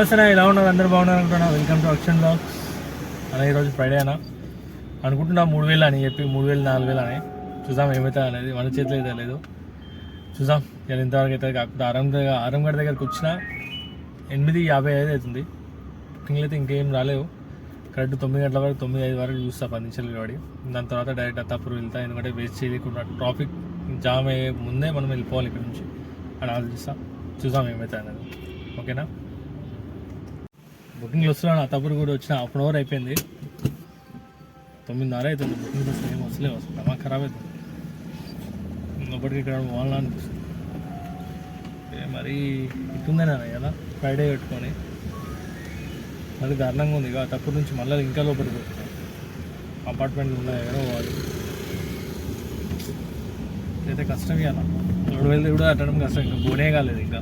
నమస్తే ఎలా ఉన్నారు? అందరూ బాగున్నారు అనుకున్నా వెల్కమ్ టు అక్షన్ బ్లాగ్స్ అన్న ఈరోజు ఫ్రైడే అన్న అనుకుంటున్నా మూడు వేలు అని చెప్పి మూడు వేలు నాలుగు వేలు అని. చూద్దాం ఏమవుతుంది అనేది మన చేతిలో అయితే లేదు. చూద్దాం నేను ఇంతవరకు అయితే కాకపోతే ఆరం దగ్గర ఆరంగడ్ దగ్గరకు వచ్చిన ఎనిమిది యాభై ఐదు అవుతుంది. బుకింగ్లు అయితే ఇంకేం రాలేవు. కరెక్ట్ తొమ్మిది గంటల వరకు తొమ్మిది ఐదు వరకు చూస్తా పది నిమిషాలు వాడి దాని తర్వాత డైరెక్ట్ అత్తాపూర్ వెళ్తా ఎందుకంటే వేస్ట్ చేయకుండా ట్రాఫిక్ జామ్ అయ్యే ముందే మనం వెళ్ళిపోవాలి ఇక్కడ నుంచి. అని ఆలోచిస్తాం. చూద్దాం ఏమవుతుంది అనేది. ఓకేనా? బుకింగ్లు వస్తున్నాను తప్పుడు కూడా వచ్చిన హాఫ్ అన్ అవర్ అయిపోయింది. తొమ్మిదిన్నర అవుతుంది బుకింగ్ వస్తే ఏం వస్తలే వస్తుంది టమా ఖరాబ్ అవుతుంది. లోపలికి ఇక్కడ వాళ్ళ అనిపిస్తుంది. మరి మరీ ఇటుందేనా కదా ఫ్రైడే పెట్టుకొని. మళ్ళీ దారుణంగా ఉంది ఇక తప్పుడు నుంచి మళ్ళీ ఇంకా లోపలికి పోతున్నాం. అపార్ట్మెంట్లు ఉన్నాయి కదా పోవాలి అయితే కష్టం ఇవ్వాలి రెండు వేలు కూడా అట్టడం కష్టం ఇంకా బోనే కాలేదు ఇంకా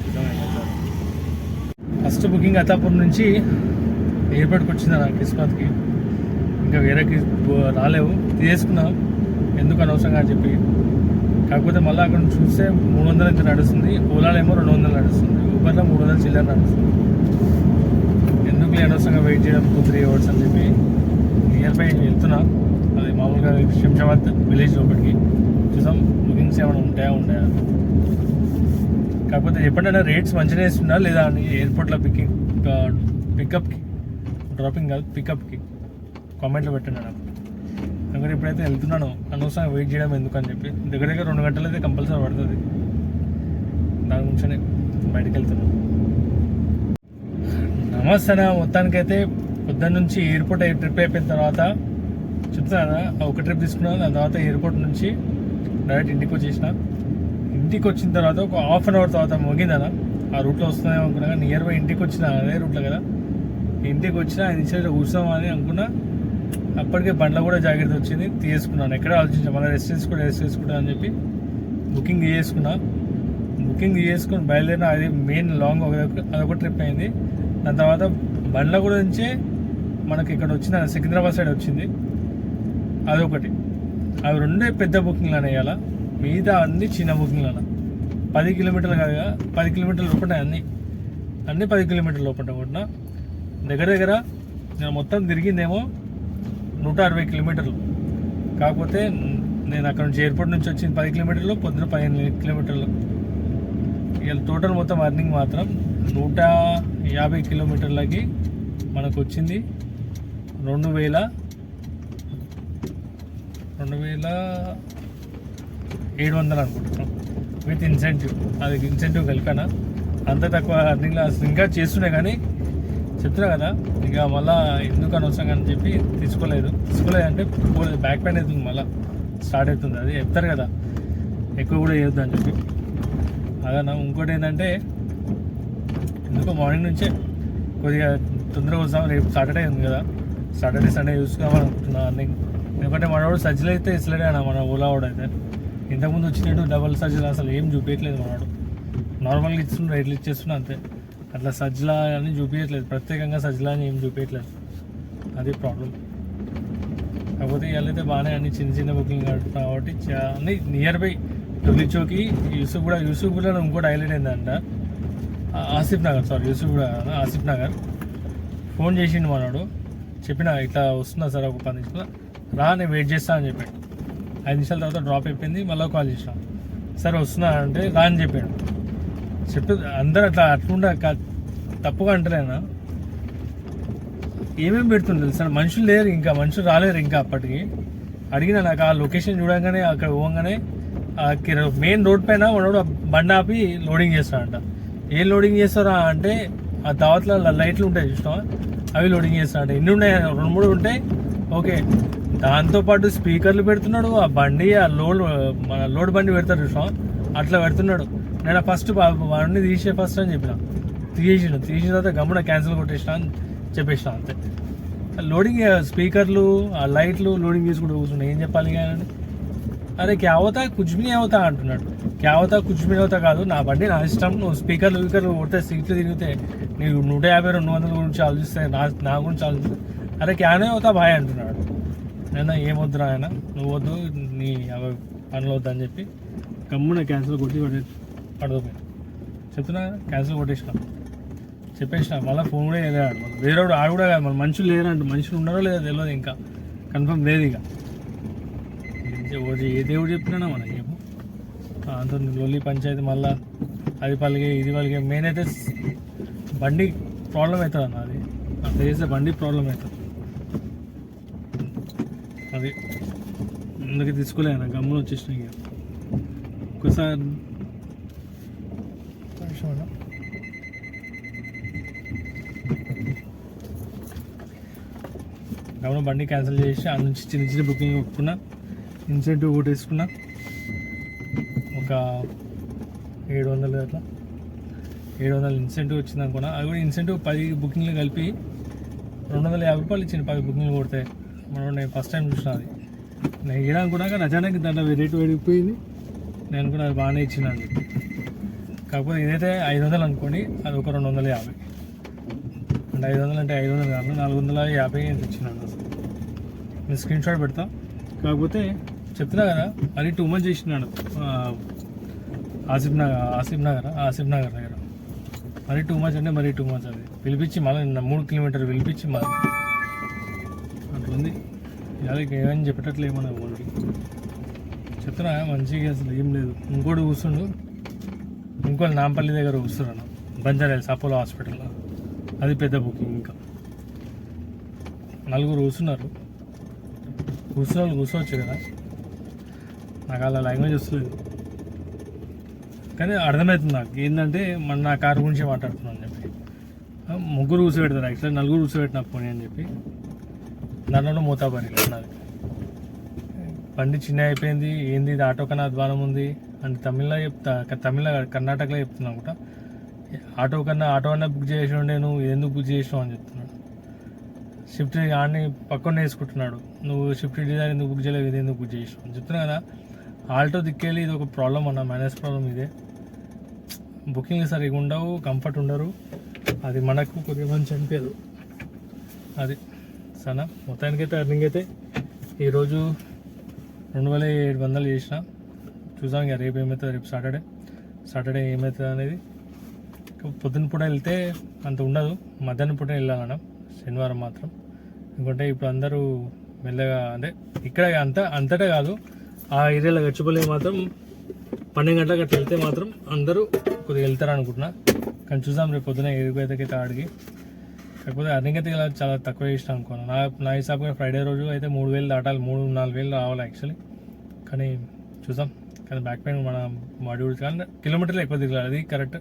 చూద్దాం ఏమవుతుందో. ఫస్ట్ బుకింగ్ అత్తాపూర్ నుంచి ఎయిర్పోర్ట్కి వచ్చింది నా కిస్మత్కి. ఇంకా వేరేకి రాలేవు. తీసుకున్నా ఎందుకు అనవసరంగా అని చెప్పి. కాకపోతే మళ్ళీ అక్కడ చూస్తే మూడు వందలు ఇంత నడుస్తుంది. ఓలాలో ఏమో రెండు వందలు నడుస్తుంది. ఊబర్లో మూడు వందలు చిల్లర నడుస్తుంది. ఎందుకు అనవసరంగా వెయిట్ చేయడం టూ త్రీ అవర్స్ అని చెప్పి. నియర్ బై వెళ్తున్నా. అది మామూలుగా శంషాబాద్ విలేజ్ లోపలికి. చూసాం బుకింగ్స్ ఏమైనా ఉంటాయా ఉంటాయా కాకపోతే ఎప్పుడైనా రేట్స్ మంచిగా ఇస్తున్నా లేదా ఎయిర్పోర్ట్లో పికింగ్ పికప్కి డ్రాపింగ్ కాదు పికప్కి కామెంట్లో పెట్టండి నాకు అందుకని ఇప్పుడైతే వెళ్తున్నాను అనవసరంగా వెయిట్ చేయడం ఎందుకని చెప్పి దగ్గర దగ్గర రెండు గంటలు అయితే కంపల్సరీ పడుతుంది. దాని గురించనే బయటకు వెళ్తున్నాను నమస్తే అన్న మొత్తానికైతే పొద్దున్న నుంచి ఎయిర్పోర్ట్ ట్రిప్ అయిపోయిన తర్వాత చెప్తానా ఒక ట్రిప్ తీసుకున్నాను దాని తర్వాత ఎయిర్పోర్ట్ నుంచి డైరెక్ట్ ఇంటికి వచ్చేసిన. ఇంటికి వచ్చిన తర్వాత ఒక హాఫ్ అన్ అవర్ తర్వాత ముగిందన ఆ రూట్లో వస్తుందేమో అనుకున్నా నియర్ బై ఇంటికి వచ్చిన అదే రూట్లో కదా. ఇంటికి వచ్చిన ఐదు నిమిషాలు కూర్చోమని అనుకున్నా. అప్పటికే బండ్ల కూడా జాగ్రత్త వచ్చింది తీసుకున్నాను ఎక్కడ ఆలోచించాను మళ్ళీ రెసిడెన్స్ కూడా రెస్ట్ చేసుకుంటా అని చెప్పి బుకింగ్ చేసుకున్నా బుకింగ్ చేసుకుని బయలుదేరిన అది మెయిన్ లాంగ్ ఒక అదొక ట్రిప్ అయింది. దాని తర్వాత బండ్ల కూడా నుంచే మనకి ఇక్కడ వచ్చింది సికింద్రాబాద్ సైడ్ వచ్చింది. అదొకటి. అవి రెండే పెద్ద బుకింగ్లు అనేయాల మిగతా అన్ని చిన్న బుకింగ్లు అన్న. పది కిలోమీటర్లు కాదుగా పది కిలోమీటర్ల లోపల అన్ని. అన్ని పది కిలోమీటర్ల లోపల కూడా దగ్గర దగ్గర నేను మొత్తం తిరిగిందేమో నూట అరవై కిలోమీటర్లు. కాకపోతే నేను అక్కడ నుంచి ఎయిర్పోర్ట్ నుంచి వచ్చింది పది కిలోమీటర్లు పొద్దున పదిహేను కిలోమీటర్లు. ఇక టోటల్ మొత్తం అర్నింగ్ మాత్రం నూట యాభై కిలోమీటర్లకి మనకు వచ్చింది. రెండు వేల రెండు వేల ఏడు వందలు అనుకుంటున్నాం. With incentive. అది ఇన్సెంటివ్ కలిపానా అంత తక్కువ అర్నింగ్లో అసలు ఇంకా చేస్తున్నాయి కానీ చెప్తున్నా కదా ఇక మళ్ళా ఎందుకు అనవసరం అని చెప్పి తీసుకోలేదు. తీసుకోలేదు అంటే పోలేదు బ్యాక్ పెయిన్ అవుతుంది మళ్ళీ. స్టార్ట్ అవుతుంది. అది చెప్తారు కదా ఎక్కువ కూడా చేయొద్దు అని చెప్పి. అదన్నా ఇంకోటి ఏంటంటే ఎందుకో మార్నింగ్ నుంచే కొద్దిగా తొందరగా వస్తాం. రేపు సాటర్డే ఉంది కదా. సాటర్డే సండే చూసుకోవాలనుకుంటున్నాను అన్నీ అన్ని ఎందుకంటే మనవాడు సజ్జలు అయితే ఇస్తలేడే అన్న మన ఓలా వాడు అయితే. ఇంతకుముందు వచ్చినట్టు డబల్ సజ్జల అసలు ఏం చూపించట్లేదు మనవాడు నార్మల్గా ఇచ్చిన రేట్లు ఇచ్చేస్తున్నా అంతే. అట్లా సజ్జలా అని చూపించట్లేదు ప్రత్యేకంగా సజ్జలా అని ఏం చూపించట్లేదు అది ప్రాబ్లం కాకపోతే ఇవాళైతే బాగానే అన్ని చిన్న చిన్న బుకింగ్ కాబట్టి చా- అన్ని నియర్ బై టొలి యూసుఫ్ కూడా యూసుఫ్ కూడా ఇంకోటి హైలైట్ అయిందంట ఆసిఫ్ నగర్ సారీ యూసుఫ్ కూడా ఆసిఫ్ నగర్ ఫోన్ చేసిండు మనోడు. చెప్పిన ఇట్లా వస్తున్నా సార్ ఒక పది నిమిషాలు? రా నేను వెయిట్ చేస్తా అని చెప్పాడు. ఐదు నిమిషాల తర్వాత డ్రాప్ అయిపోయింది మళ్ళీ కాల్ చేసిన. సరే వస్తున్నా అంటే రా అని చెప్పాడు. చెప్పి అందరూ అట్లా అట్లుండ తప్పుగా అంటలేనా ఏమేమి పెడుతుంది సార్ మనుషులు లేరు ఇంకా మనుషులు రాలేరు ఇంకా అప్పటికి. అడిగిన నాకు ఆ లొకేషన్ చూడగానే అక్కడ పోగానే మెయిన్ రోడ్ పైన మనోడు బండి ఆపి లోడింగ్ చేస్తాడంట. ఏం లోడింగ్ చేస్తారా అంటే ఆ దావత్లో లైట్లు ఉంటాయి చూసినా అవి లోడింగ్ చేస్తాడంట. ఎన్ని ఉన్నాయి? రెండు మూడు ఉంటాయి ఓకే. దాంతోపాటు స్పీకర్లు పెడుతున్నాడు ఆ బండి ఆ లోడ్ లోడ్ బండి పెడతాడు చూసాం అట్లా పెడుతున్నాడు. నేను ఫస్ట్ వాడిని తీసే ఫస్ట్ అని చెప్పిన. తీసిన తీసిన తర్వాత గమ్మున క్యాన్సిల్ కొట్టేసిన అని చెప్పేసిన అంతే. లోడింగ్ స్పీకర్లు ఆ లైట్లు లోడింగ్ తీసుకుంటూ కూర్చున్నాయి ఏం చెప్పాలి కానీ? అరే క్యావతా కుజ్మిని అవుతా అంటున్నాడు. క్యావతా కుజ్మిని అవుతా కాదు. నా బండి నా ఇష్టం. నువ్వు స్పీకర్లు స్పీకర్లు కొడితే సీట్లు తిరిగితే నీకు నూట యాభై రెండు వందల గురించి ఆలోచిస్తే నా నా గురించి ఆలోచిస్తే. అరే క్యానే అవుతా? బాయ్ అంటున్నాడు. నేను ఏమొద్దురా ఆయన? నువ్వు వద్దు నీ అవ పనులు వద్దు అని చెప్పి గమ్మున క్యాన్సిల్ కొట్టి పడే పడదు. చెప్తున్నా క్యాన్సిల్ కొట్టేసిన. చెప్పేసిన. మళ్ళీ ఫోన్ కూడా మళ్ళీ వేరే ఆడు కూడా కాదు. మన మనుషులు లేరంట. మనుషులు ఉన్నారో లేదో తెలియదు ఇంకా. కన్ఫర్మ్ లేదు ఇక. ఏ- దేవుడు చెప్పినా మనకి చెప్పు అంత లొల్లి పంచాయతీ మళ్ళా అది పలిగే ఇది పలిగే మెయిన్ అయితే బండి ప్రాబ్లం అవుతుంది అన్న అది అట్లా చేస్తే బండి ప్రాబ్లం అవుతుంది. అది అందుకే తీసుకోలేను గమ్మున వచ్చేసిన ఇక. ఒకసారి. గమనం బండి క్యాన్సిల్ చేసి ఆ నుంచి చిన్న చిన్న బుకింగ్ ఒప్పుకున్నా ఇన్సెంటివ్ ఒకటి వేసుకున్నా. ఒక ఏడు వందలు అట్లా. ఏడు వందలు ఇన్సెంటివ్ వచ్చింది అనుకున్నా. అది కూడా ఇన్సెంటివ్ పది బుకింగ్లు కలిపి రెండు వందల యాభై రూపాయలు ఇచ్చింది పది బుకింగ్లు కొడితే. మనం నేను ఫస్ట్ టైం చూసిన అది. నేను ఇలా కూడా నిజానికి దాంట్లో రేటు పెరిగిపోయింది. నేను కూడా అది బాగానే ఇచ్చిన అని చెప్పి. కాకపోతే ఇదైతే ఐదు వందలు అనుకోండి అది ఒక రెండు వందల యాభై. అంటే ఐదు వందలు అంటే ఐదు వందలు కాదు నాలుగు వందల యాభై ఎంత ఇచ్చినాను. అసలు నేను స్క్రీన్ షాట్ పెడతా. కాకపోతే చెప్తున్నా కదా అది టూ మచ్ చేసినాడు. ఆసిఫ్ నగర్ ఆసిఫ్ నగర్? ఆసిఫ్ నగర్ దగ్గర. మరీ టూ మచ్ అంటే మరీ టూ మచ్ అది. పిలిపించి మళ్ళీ మూడు కిలోమీటర్ పిలిపించి మళ్ళీ అట్లుంది ఇవాళ ఏమని చెప్పేటట్లు ఏమన్నా ఓన్కి చెప్తున్నా మంచిగా అసలు ఏం లేదు. ఇంకోటి కూర్చుండు. ఇంకోటి నాంపల్లి దగ్గర కూర్చున్నాను. బంజారా హిల్స్ అపోలో హాస్పిటల్లో. అది పెద్ద బుకింగ్ ఇంకా. నలుగురు కూర్చున్నారు. కూర్చున్న వాళ్ళు కూర్చోవచ్చు కదా. నాకు అలా లాంగ్వేజ్ వస్తుంది కానీ అర్థమవుతుంది నాకు. ఏంటంటే మన నా కారు గురించి మాట్లాడుతున్నాను అని చెప్పి. ముగ్గురు కూర్చోబెడతారు. యాక్చువల్లీ నలుగురు కూర్చోబెట్టిన పోనీ అని చెప్పి. దాంట్లో మూతాపరి నాది. బండి చిన్న అయిపోయింది. ఏంది ఇది? ఆటో కన్నా అధ్వానం ఉంది అంటే తమిళలో చెప్తా తమిళ కర్ణాటకలో చెప్తున్నా కూడా. ఆటో కన్నా ఆటో అన్నా బుక్ చేసి ఉండే నువ్వు ఎందుకు బుక్ చేసినావు అని చెప్తున్నాడు. షిఫ్ట్ ఆడిని పక్కన వేసుకుంటున్నాడు. నువ్వు షిఫ్ట్ డిజైర్ ఎందుకు బుక్ చేయలేవు ఇది ఎందుకు బుక్ చేసినావు? అని చెప్తున్నా కదా. ఆల్టో దిక్కేళ్ళి ఇది ఒక ప్రాబ్లం అన్న మైనస్ ప్రాబ్లం ఇదే. బుకింగ్ సరిగా ఉండవు కంఫర్ట్ ఉండరు. అది మనకు కొద్దిగా మంచి అనిపించదు. అది. సనా మొత్తానికైతే అర్నింగ్ అయితే ఈరోజు రెండు వేల ఏడు వందలు చేసిన. చూసాం ఇక రేపు ఏమవుతుంది రేపు సాటర్డే సాటర్డే ఏమవుతుంది అనేది పొద్దున్న పూట వెళ్తే అంత ఉండదు. మధ్యాహ్నం పూట వెళ్ళాలన్న శనివారం మాత్రం. ఎందుకంటే ఇప్పుడు అందరూ మెల్లగా అంటే ఇక్కడ అంత అంతటా కాదు ఆ ఏరియాలో గచ్చిపోలే మాత్రం పన్నెండు గంటలకు అట్లా వెళ్తే మాత్రం అందరూ కొద్దిగా వెళ్తారు అనుకుంటున్నా కానీ చూద్దాం రేపు పొద్దున ఏడుకైతే అడిగి కాకపోతే అర్నింగ్ అయితే ఇలా చాలా తక్కువ చేసిన అనుకోను. నా నా హిసాబుగా ఫ్రైడే రోజు అయితే మూడు వేలు దాటాలి మూడు నాలుగు వేలు రావాలి యాక్చువల్లీ కానీ చూద్దాం. కానీ బ్యాక్ పెయిన్ మన మాడ్యూల్ కానీ కిలోమీటర్లు ఎక్కువ దిగాలి అది కరెక్ట్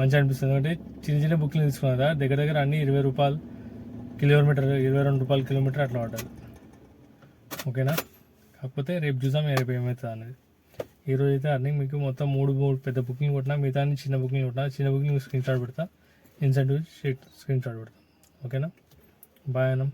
మంచి అనిపిస్తుంది. ఎందుకంటే చిన్న చిన్న బుక్లు తీసుకున్నా కదా దగ్గర దగ్గర అన్ని ఇరవై రూపాయలు కిలోమీటర్ ఇరవై రెండు రూపాయలు కిలోమీటర్ అట్లా పడ్డది. ఓకేనా? కాకపోతే రేపు చూసాం రేపు ఏమవుతుంది అనేది. ఈరోజు అయితే అన్నీ మీకు మొత్తం మూడు మూడు పెద్ద బుకింగ్ కొట్టినా మిగతా చిన్న బుకింగ్ కొట్టినా చిన్న బుకింగ్ స్క్రీన్ షాట్ పెడతా. ఇన్సెంటివ్ షీట్ స్క్రీన్ షాట్ పెడతాం. ఓకేనా? బాయ్ అన్నం.